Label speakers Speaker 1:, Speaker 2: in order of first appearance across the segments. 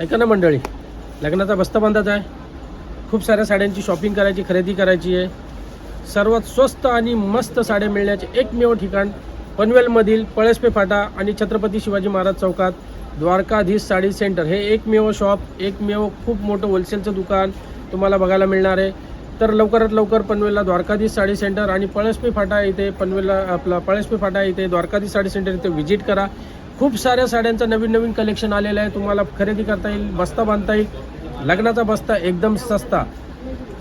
Speaker 1: ऐका ना मंडळी लग्नाचा बस्ता बांधायचा आहे. खूप साऱ्या साड्यांची शॉपिंग करायची खरेदी करायची आहे. सर्वात स्वस्त आणि मस्त साड्या मिळण्याचे एकमेव ठिकाण पनवेलमधील पळसपे फाटा आणि छत्रपती शिवाजी महाराज चौकात द्वारकाधीश साडी सेंटर. हे एकमेव शॉप एकमेव खूप मोठं होलसेलचं दुकान तुम्हाला बघायला मिळणार आहे. तर लवकरात लवकर पनवेलला द्वारकाधीश साडी सेंटर आणि पळसपे फाटा इथे पनवेलला आपला पळसपे फाटा इथे द्वारकाधीश साडी सेंटर इथे व्हिजिट करा. खूप साऱ्या साड्यांचं नवीन नवीन कलेक्शन आलेलं आहे. तुम्हाला खरेदी करता येईल बस्ता बांधता येईल. लग्नाचा बस्ता एकदम सस्ता.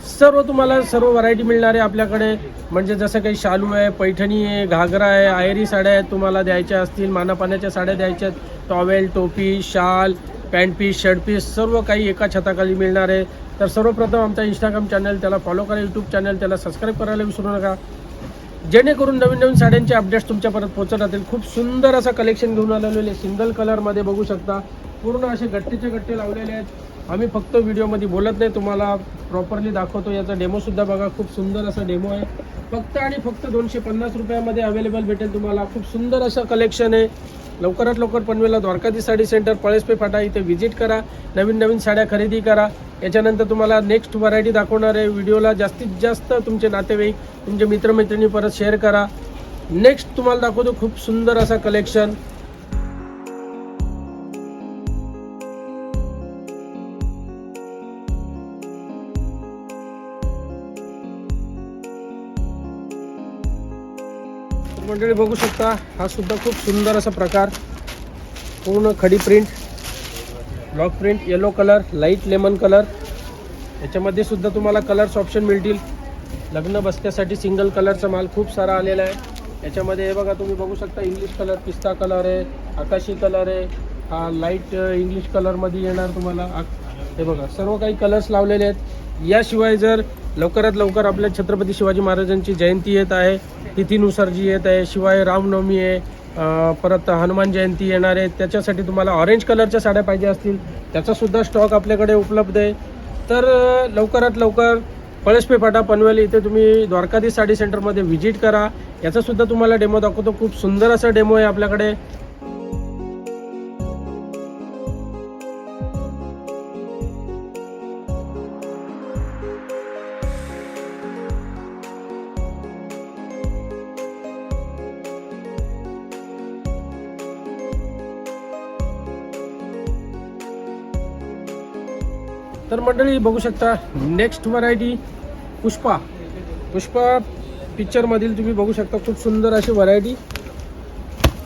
Speaker 1: सर्व तुम्हाला सर्व व्हरायटी मिळणार आहे आपल्याकडे. म्हणजे जसं काही शालू आहे पैठणी आहे घागरा आहे आयरी साड्या आहेत तुम्हाला द्यायच्या असतील मानापाण्याच्या साड्या द्यायच्या आहेत. टॉवेल टोपी शाल पॅन्ट पीस शर्ट पीस सर्व काही एका छताखाली मिळणार आहे. तर सर्वप्रथम आमचा इंस्टाग्राम चॅनल त्याला फॉलो करा यूट्यूब चॅनल त्याला सबस्क्राईब करायला विसरू नका. जेणेकरून नवीन नवीन साड्यांचे अपडेट्स तुमच्यापर्यंत पोहोचत राहतील खूप सुंदर असं कलेक्शन घेऊन आलेले सिंगल कलरमध्ये बघू शकता. पूर्ण असे गट्टेचे गट्टे लावलेले आहेत. आम्ही फक्त व्हिडिओमध्ये बोलत नाही तुम्हाला प्रॉपरली दाखवतो. याचा डेमोसुद्धा बघा. खूप सुंदर असा डेमो आहे. फक्त आणि फक्त दोनशे पन्नास रुपयामध्ये अवेलेबल भेटेल तुम्हाला. खूप सुंदर असं कलेक्शन आहे. लवकरात लवकर पनवेलला द्वारकाधी साडी सेंटर पळसपे फाटा इथे व्हिजिट करा नवीन नवीन साड्या खरेदी करा. याच्यानंतर तुम्हाला नेक्स्ट व्हरायटी दाखवणार आहे व्हिडिओला. जास्तीत जास्त तुमचे नातेवाईक तुमचे मित्रमैत्रिणी परत शेअर करा. नेक्स्ट तुम्हाला दाखवतो खूप सुंदर असा कलेक्शन मंडळी बघू शकता हा सुद्धा खूप सुंदर असा प्रकार. पूर्ण खडी print block print yellow colour light lemon colour याच्यामध्ये सुद्धा तुम्हाला कलर्स ऑप्शन मिळतील. लग्न बसण्यासाठी सिंगल कलरचा माल खूप सारा आलेला आहे. याच्यामध्ये हे बघा तुम्ही बघू शकता इंग्लिश कलर पिस्ता कलर आहे आकाशी कलर आहे. हा लाइट इंग्लिश कलरमध्ये येणार तुम्हाला. आ- हे बघा सर्व काही कलर्स लावलेले आहेत. याशिवाय जर लवकरात लवकर आपल्या छत्रपती शिवाजी महाराजांची जयंती येत आहे तिथीनुसार जी येत आहे शिवाय रामनवमी आहे परत हनुमान जयंती येणार आहे त्याच्यासाठी तुम्हाला ऑरेंज कलरच्या साड्या पाहिजे असतील. त्याचासुद्धा स्टॉक आपल्याकडे उपलब्ध आहे. तर लवकरात लवकर पळसपे फाटा पनवेल इथे तुम्ही द्वारकाधीश साडी सेंटरमध्ये व्हिजिट करा. याचासुद्धा तुम्हाला डेमो दाखवतो. खूप सुंदर असा डेमो आहे आपल्याकडे. तर मंडळी बघू शकता नेक्स्ट व्हरायटी पुष्पा. पुष्पा पिक्चरमधील तुम्ही बघू शकता खूप सुंदर अशी व्हरायटी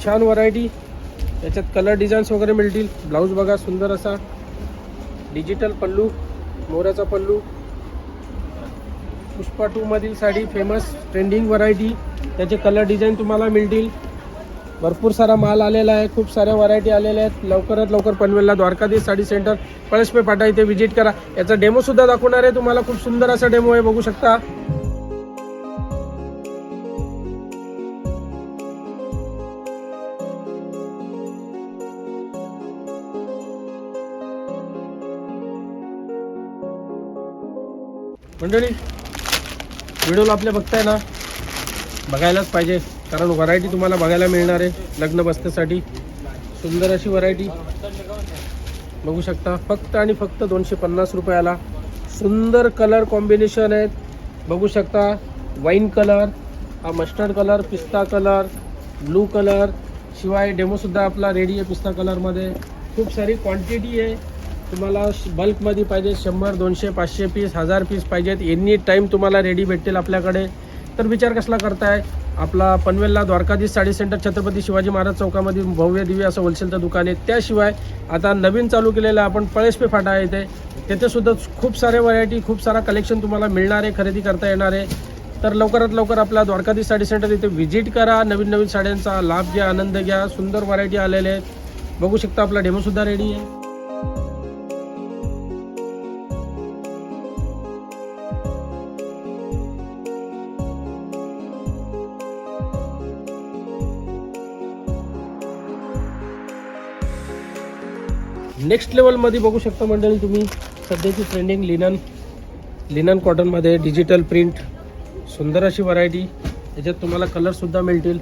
Speaker 1: छान व्हरायटी याच्यात कलर डिझाईन्स वगैरे मिळतील. ब्लाऊज बघा सुंदर असा. डिजिटल पल्लू मोऱ्याचा पल्लू. पुष्पा टूमधील साडी फेमस ट्रेंडिंग व्हरायटी त्याचे कलर डिझाईन तुम्हाला मिळतील. भरपूर सारा माल आलेला आहे खूप साऱ्या व्हरायटी आलेल्या आहेत. लवकरात लवकर पनवेलला द्वारकाधीश साडी सेंटर पळसपे पाटा इथे व्हिजिट करा. याचा डेमो सुद्धा दाखवणार आहे. तुम्हाला खूप सुंदर असा डेमो आहे बघू शकता. मंडळी व्हिडिओला आपल्या बघताय ना बघायलाच पाहिजे. कारण व्हरायटी तुम्हाला बघायला मिळणार आहे लग्न बसण्यासाठी. सुंदर अशी व्हरायटी बघू शकता फक्त आणि फक्त दोनशे पन्नास रुपयाला सुंदर कलर कॉम्बिनेशन आहेत. बघू शकता वाईन कलर हा मस्टर्ड कलर पिस्ता कलर ब्लू कलर शिवाय डेमोसुद्धा आपला रेडी आहे पिस्ता कलरमध्ये खूप सारी क्वांटिटी आहे. तुम्हाला बल्कमध्ये पाहिजे शंभर दोनशे पाचशे पीस हजार पीस पाहिजेत. एनी टाईम तुम्हाला रेडी भेटतील आपल्याकडे. तर विचार कसला करताय? आपला पनवेलला द्वारकाधीश साडी सेंटर छत्रपती शिवाजी महाराज चौकामध्ये भव्य दिव्य असं होलसेलचं दुकान आहे. त्याशिवाय आता नवीन चालू केलेलं आपण पळेशपे फाटा येते तिथे सुद्धा खूप सारे व्हरायटी खूप सारा कलेक्शन तुम्हाला मिळणार आहे खरेदी करता येणार आहे. तर लवकरात लवकर आपला द्वारकाधीश साडी सेंटर इथे व्हिजिट करा. नवीन नवीन साड्यांचा लाभ घ्या आनंद घ्या. सुंदर व्हरायटी आलेले आहेत बघू शकता आपला डेमोसुद्धा रेडी आहे. नेक्स्ट लेवलमध्ये बघू शकता मंडळी तुम्ही. सध्याची ट्रेंडिंग लिनन लिनन कॉटनमध्ये डिजिटल प्रिंट सुंदर अशी व्हरायटी याच्यात तुम्हाला कलरसुद्धा मिळतील.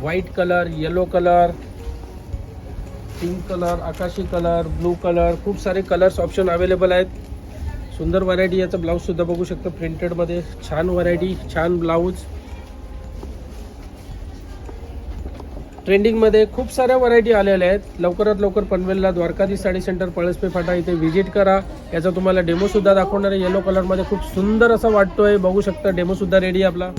Speaker 1: White colour yellow colour pink colour आकाशी कलर ब्लू कलर खूप सारे कलर्स ऑप्शन अवेलेबल आहेत. सुंदर व्हरायटी याचं ब्लाऊजसुद्धा बघू शकतो प्रिंटेडमध्ये छान व्हरायटी छान ब्लाऊज ट्रेंडिंगमध्ये खूप साऱ्या व्हरायटी आलेल्या आहेत. लवकरात लवकर पनवेलला द्वारकाधी साडी सेंटर पळसपे फाटा इथे व्हिजिट करा. याचा तुम्हाला डेमोसुद्धा दाखवणार आहे. येलो कलरमध्ये खूप सुंदर असा वाटतोय. बघू शकता डेमोसुद्धा रेडी आपला.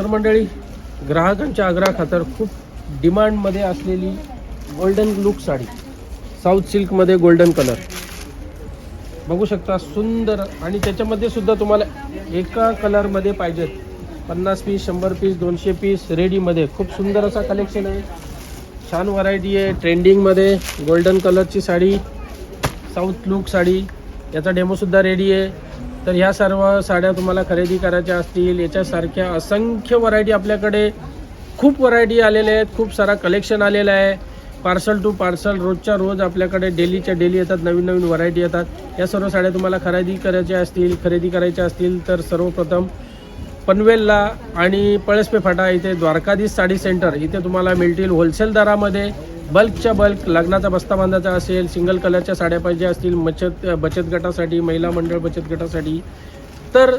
Speaker 1: तर मंडळी ग्राहकांच्या आग्रहाखातर खूप डिमांडमध्ये असलेली गोल्डन लुक साडी साऊथ सिल्कमध्ये गोल्डन कलर. बघू शकता सुंदर आणि त्याच्यामध्ये सुद्धा तुम्हाला एका कलरमध्ये पाहिजेत पन्नास पीस शंभर पीस दोनशे पीस रेडीमध्ये. खूप सुंदर असा कलेक्शन आहे. छान व्हरायटी आहे. ट्रेंडिंगमध्ये गोल्डन कलरची साडी साऊथ लुक साडी. याचा डेमोसुद्धा रेडी आहे. तर ह्या सर्व साड्या तुम्हाला खरेदी करायच्या असतील. याच्यासारख्या असंख्य व्हरायटी आपल्याकडे खूप व्हरायटी आलेल्या आहेत. खूप सारा कलेक्शन आलेलं आहे. पार्सल टू पार्सल रोजच्या रोज आपल्याकडे डेलीच्या डेली येतात. नवीन नवीन व्हरायटी येतात. या सर्व साड्या तुम्हाला खरेदी करायच्या असतील खरेदी करायच्या असतील तर सर्वप्रथम पनवेलला आणि पळसपे फाटा इथे द्वारकाधीश साडी सेंटर इथे तुम्हाला मिळतील होलसेल दरामध्ये बल्कच्या बल्क लग्नाचा बस्ता बांधायचा असेल सिंगल कलरच्या साड्या पाहिजे असतील बचत बचत गटासाठी महिला मंडळ बचत गटासाठी तर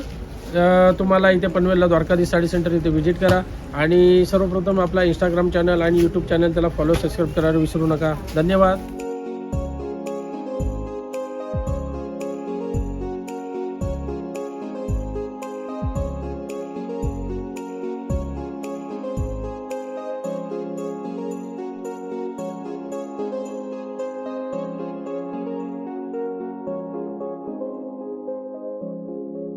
Speaker 1: तुम्हाला इथे पनवेलला द्वारकाधीश साडी सेंटर इथे व्हिजिट करा. आणि सर्वप्रथम आपला इंस्टाग्राम चॅनल आणि यूट्यूब चॅनल त्याला फॉलो सबस्क्राईब करायला विसरू नका. धन्यवाद.